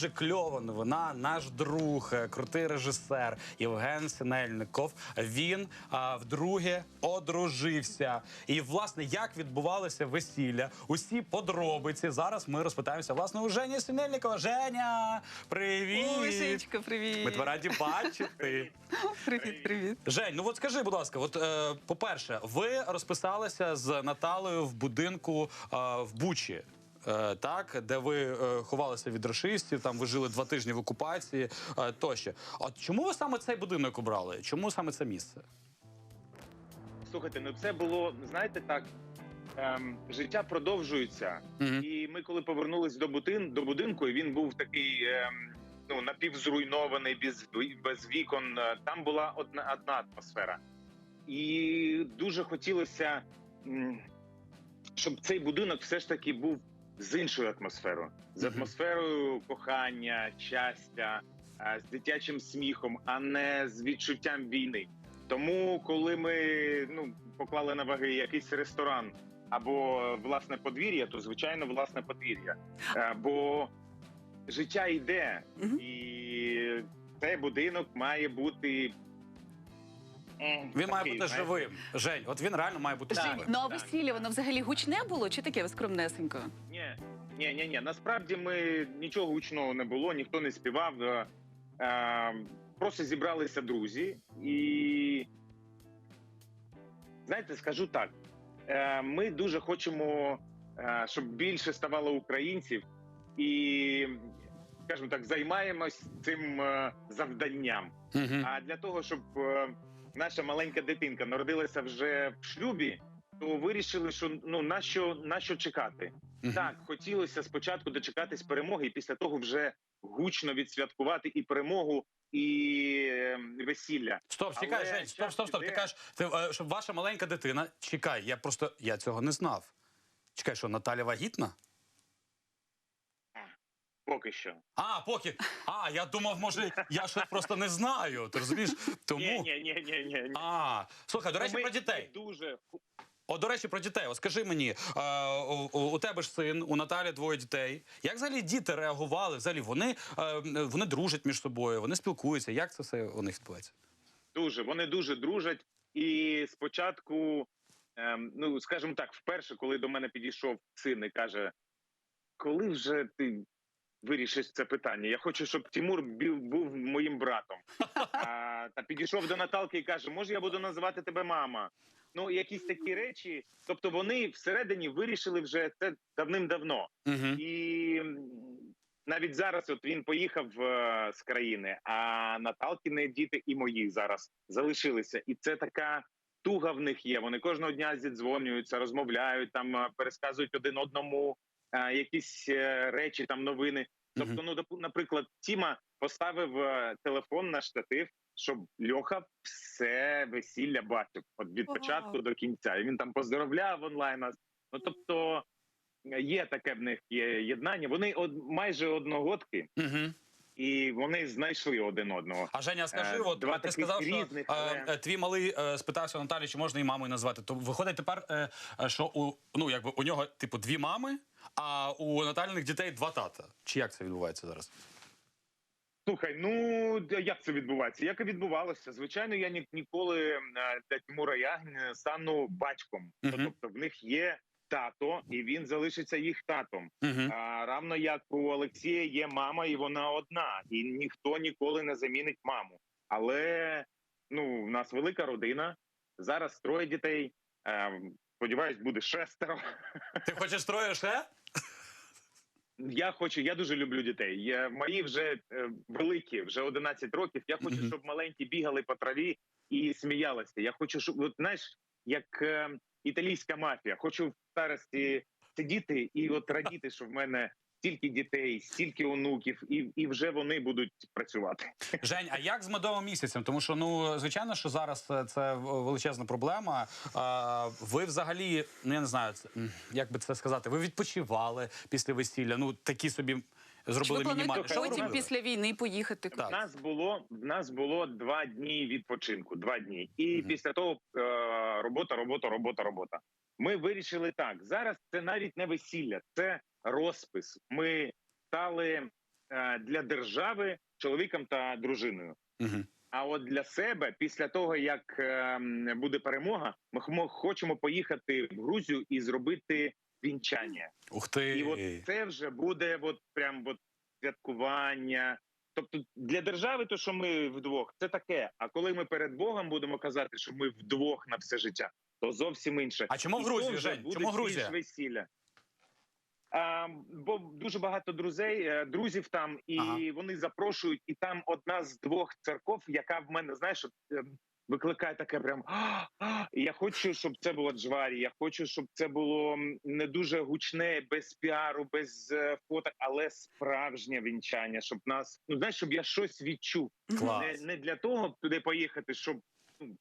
дуже кльова новина. Наш друг, е, крутий режисер Євген Синельников. Він а, вдруге одружився. І власне, як відбувалося весілля, усі подробиці. Зараз ми розпитаємося власне у Жені Синельникова. Женя, привіт! Привіт. Ми тебе раді бачити. Привіт, привіт. Жень, ну от скажи, будь ласка, от е, по-перше, ви розписалися з Наталею в будинку е, в Бучі. Е, Так, де ви е, ховалися від рашистів, там ви жили два тижні в окупації е, тощо. А чому ви саме цей будинок обрали? Чому саме це місце? Слухайте, ну це було, знаєте, так. Ем, життя продовжується, Мгм. і ми, коли повернулись до будин, до будинку, і він був такий ем, ну напівзруйнований, без, без вікон. Там була одна одна атмосфера, і дуже хотілося, щоб цей будинок все ж таки був з іншою атмосферою, з атмосферою кохання, щастя, з дитячим сміхом, а не з відчуттям війни. Тому, коли ми ну поклали на ваги якийсь ресторан або власне подвір'я, то звичайно власне подвір'я. Бо життя йде, і цей будинок має бути. Він має бути живим. Жень, от він реально має бути живим. Ну а весілля воно взагалі гучне було чи таке скромнесенько? Ні, ні, ні, ні. Насправді ми нічого гучного не було, ніхто не співав. Е, е, просто зібралися друзі, і знаєте, скажу так: е, ми дуже хочемо, щоб більше ставало українців, і скажімо так, займаємось цим завданням. А для того, щоб наша маленька дитинка народилася вже в шлюбі, то вирішили, що ну на що, на що чекати. Мгм. Так, хотілося спочатку дочекатись перемоги, і після того вже гучно відсвяткувати і перемогу, і е, весілля. Стоп, чекай, Жень, стоп, стоп, стоп. Ти кажеш, ти, е, щоб ваша маленька дитина. Чекай, я просто я цього не знав. Чекай, що Наталя вагітна? Поки що. А, поки. А, я думав, може, я щось просто не знаю. Ти розумієш? Тому. Ні, ні, ні, ні, ні. ні. А, слухай, до речі, Ми про дітей. дуже О, до речі, про дітей. От скажи мені, е, у, у- тебе ж син, у Наталі двоє дітей. Як взагалі діти реагували? Взагалі вони, е, вони дружать між собою, вони спілкуються. Як це все у них відбувається? Дуже вони дуже дружать. І спочатку, ем, ну скажімо так, вперше, коли до мене підійшов син і каже: коли вже ти вирішиш це питання? Я хочу, щоб Тимур був моїм братом. А, та підійшов до Наталки і каже: Може, я буду називати тебе мама? Ну, якісь такі речі. Тобто, вони всередині вирішили вже це давним-давно. Угу. І навіть зараз, от він поїхав е, з країни, а Наталкіни діти і мої зараз залишилися. І це така туга в них є. Вони кожного дня зідзвонюються, розмовляють, там е, пересказують один одному якісь е, речі, там новини. Тобто, ну наприклад, Тіма поставив е, телефон на штатив, щоб Льоха все весілля бачив от від початку до кінця. І він там поздоровляв онлайн нас. Ну тобто. Є таке в них є єднання. Вони од, майже одногодки, Угу. і вони знайшли один одного. А Женя, скажи, Е, от два ти сказав, що різних, е, але- е, твій малий е, спитався Наталі, чи можна її мамою назвати. То виходить тепер, е, е, що у ну якби у нього типу дві мами, а у Наталіних дітей два тата. Чи як це відбувається зараз? Слухай, ну як це відбувається? Як і відбувалося? Звичайно, я ні, ніколи е, для Тимура Ягн стану батьком. Мгм. Тобто в них є тато, і він залишиться їх татом. Угу. А, равно як у Олексія є мама, і вона одна, і ніхто ніколи не замінить маму. Але ну, в нас велика родина. Зараз троє дітей. Сподіваюсь, буде шестеро. Ти хочеш троє ще? Я хочу, я дуже люблю дітей. Я, мої вже е, великі, вже 11 років. Я хочу, щоб маленькі бігали по траві і сміялися. Я хочу, щоб от, знаєш, як е, італійська мафія. Хочу в старості сидіти і от радіти, що в мене стільки дітей, стільки онуків, і, і вже вони будуть працювати. Жень, а як з медовим місяцем? Тому що ну звичайно, що зараз це величезна проблема. А, ви взагалі, ну я не знаю, як би це сказати, ви відпочивали після весілля. Ну такі собі зробили ви мінімальні. Потім після війни поїхати? Так. В нас було в нас було два дні відпочинку. Два дні, і Мгм. після того е, робота, робота, робота, робота. Ми вирішили так. Зараз це навіть не весілля, це розпис. Ми стали е, для держави чоловіком та дружиною. Угу. А от для себе, після того як ем, буде перемога, ми хочемо поїхати в Грузію і зробити вінчання. Ух ти. І от це вже буде от прям от святкування. Тобто для держави, то що ми вдвох, це таке. А коли ми перед Богом будемо казати, що ми вдвох на все життя, то зовсім інше. А чому в Жень? Чому Грузія? весілля. А, бо дуже багато друзей, е, друзів там, і Ага. вони запрошують, і там одна з двох церков, яка в мене, знаєш, от, е, викликає таке прям. «А, а». Я хочу, щоб це було джварі. Я хочу, щоб це було не дуже гучне, без піару, без е, фоток, але справжнє вінчання, щоб нас ну знаєш, щоб я щось відчув. Клас. Не, не для того туди поїхати, щоб ну,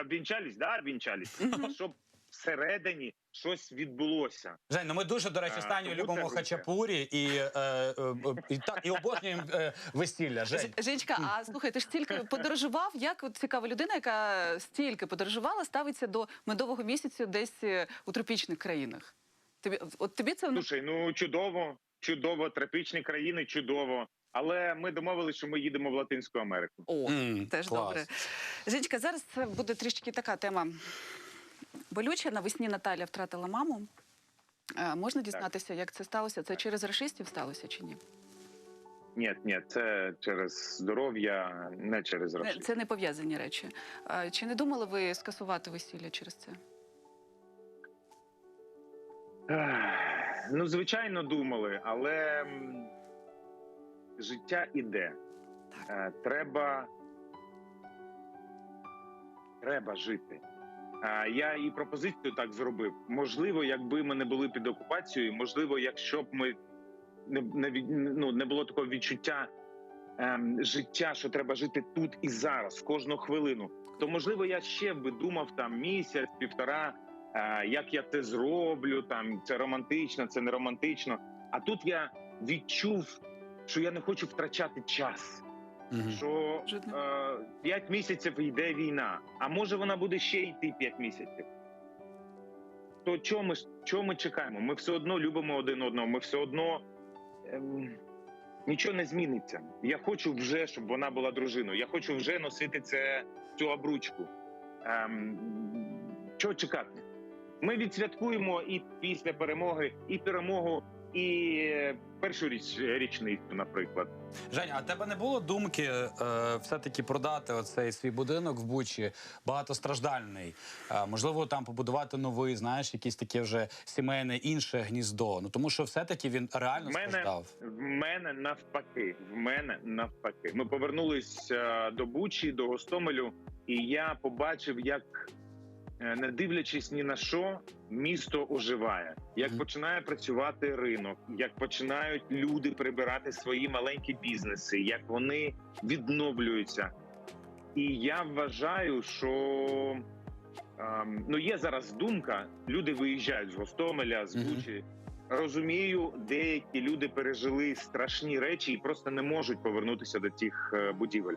обвінчались, да, обвінчались, щоб всередині щось відбулося. Жень, ну ми дуже, до речі, стані любимо хачапурі і, е, е, е, і, так, і обожнюємо е, весілля. Жень. Женечка, а слухай, ти ж стільки подорожував. Як от цікава людина, яка стільки подорожувала, ставиться до медового місяцю десь е, у тропічних країнах? Тобі от тобі це ну, Слушай, ну чудово, чудово, тропічні країни, чудово. Але ми домовилися, що ми їдемо в Латинську Америку. о, М, теж клас. добре. Женечка, зараз це буде трішки така тема болюча. Навесні Наталя втратила маму. Е, Можна дізнатися, як це сталося? Це через расистів сталося чи ні? Ні, ні, це через здоров'я, не через Не. Це не пов'язані речі. Е, Чи не думали ви скасувати весілля через це? Ех, Ну, звичайно, думали, але м, життя іде. Е, Треба, треба жити. Я і пропозицію так зробив. Можливо, якби ми не були під окупацією, можливо, якщо б ми не, не, ну, не було такого відчуття ем, життя, що треба жити тут і зараз, кожну хвилину, то можливо я ще би думав там місяць, півтора, е, як я це зроблю, там це романтично, це не романтично. А тут я відчув, що я не хочу втрачати час. Мгм. Що е, п'ять місяців йде війна, а може вона буде ще йти п'ять місяців. То чого ми, чого ми чекаємо? Ми все одно любимо один одного, ми все одно ем, нічого не зміниться. Я хочу вже, щоб вона була дружиною. Я хочу вже носити це, цю обручку. Ем, чого чекати? Ми відсвяткуємо і після перемоги, і перемогу, і першу річ, річницю, наприклад. Жень, а тебе не було думки е, все-таки продати оцей свій будинок в Бучі багатостраждальний? Е, можливо, там побудувати новий, знаєш, якийсь таке вже сімейне інше гніздо. Ну тому що все-таки він реально В мене- страждав. В мене навпаки. В мене навпаки. Ми повернулись е, до Бучі, до Гостомелю, і я побачив, як, не дивлячись ні на що, місто оживає. Як починає працювати ринок, як починають люди прибирати свої маленькі бізнеси, як вони відновлюються. І я вважаю, що ем, ну є зараз думка: люди виїжджають з Гостомеля, з Бучі. Розумію, деякі люди пережили страшні речі і просто не можуть повернутися до тих е, будівель.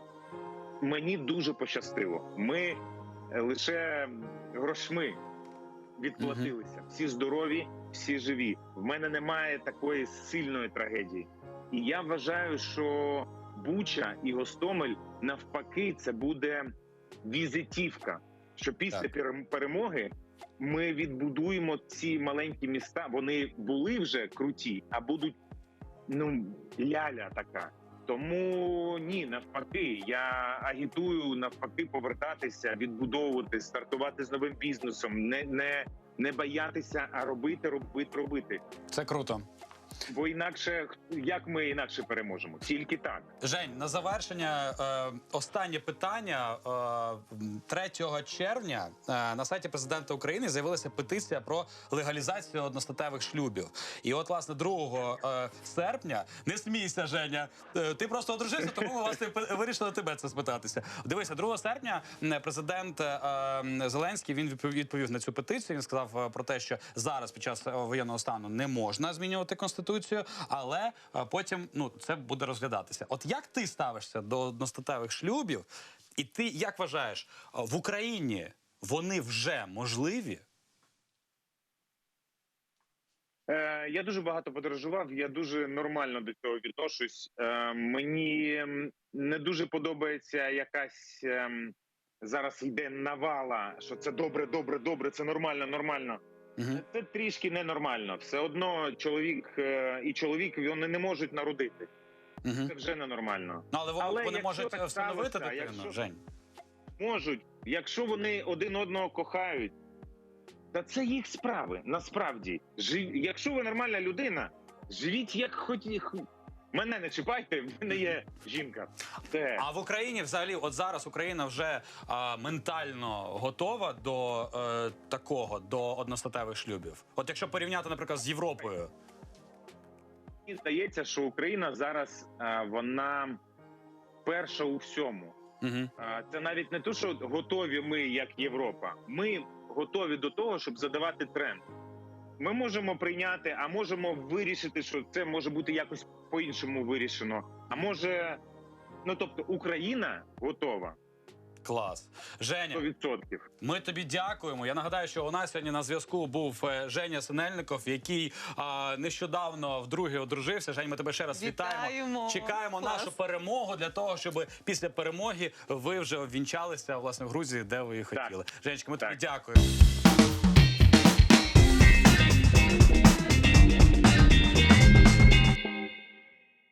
Мені дуже пощастило. Ми е, лише грошми відплатилися. Всі здорові, всі живі. В мене немає такої сильної трагедії. І я вважаю, що Буча і Гостомель навпаки, це буде візитівка. Що після Так. перемоги ми відбудуємо ці маленькі міста. Вони були вже круті, а будуть ну ляля така. Тому ні, навпаки, я агітую навпаки повертатися, відбудовувати, стартувати з новим бізнесом, не, не, не боятися, а робити, робити, робити. Це круто. Бо інакше як ми інакше переможемо? Тільки так. Жень, на завершення е, останнє питання. Е, 3 червня е, на сайті президента України з'явилася петиція про легалізацію одностатевих шлюбів. І от, власне, 2 е, серпня, не смійся, Женя. е, ти просто одружився, тому власне вирішили тебе це спитатися. Дивися, 2 серпня президент е, Зеленський він відпов- відповів на цю петицію. Він сказав е, про те, що зараз під час е, воєнного стану не можна змінювати конституцію, але е, потім ну це буде розглядатися. От як ти ставишся до одностатевих шлюбів, і ти як вважаєш, е, в Україні вони вже можливі? Е, я дуже багато подорожував. Я дуже нормально до цього відношусь. Е, мені не дуже подобається якась ем, зараз йде навала, що це добре, добре, добре, це нормально, нормально. Угу. Це трішки ненормально. Все одно чоловік е, і чоловік вони не можуть народити. Угу. Це вже ненормально. Ну, але, Але вони можуть так встановити сталося, дитину, якщо- Жень. Можуть, якщо вони один одного кохають, та це їх справи. Насправді, Жив... якщо ви нормальна людина, живіть як хоч мене не чіпайте. В мене є жінка. Все. А в Україні взагалі, от зараз Україна вже а, ментально готова до е, такого, до одностатевих шлюбів. От якщо порівняти, наприклад, з Європою. Мені здається, що Україна зараз а, вона перша у всьому. Угу. А, Це навіть не те, що готові ми, як Європа. Ми готові до того, щоб задавати тренд. Ми можемо прийняти, а можемо вирішити, що це може бути якось по-іншому вирішено. А може, ну тобто, Україна готова Клас. Женя, 100%. ми тобі дякуємо. Я нагадаю, що у нас сьогодні на зв'язку був е, Женя Синельников, який а, нещодавно вдруге одружився. Жень, ми тебе ще раз вітаємо. Вітаємо. Чекаємо Клас. нашу перемогу для того, щоб після перемоги ви вже обвінчалися власне в Грузії, де ви і хотіли. Женечка, ми тобі дякуємо.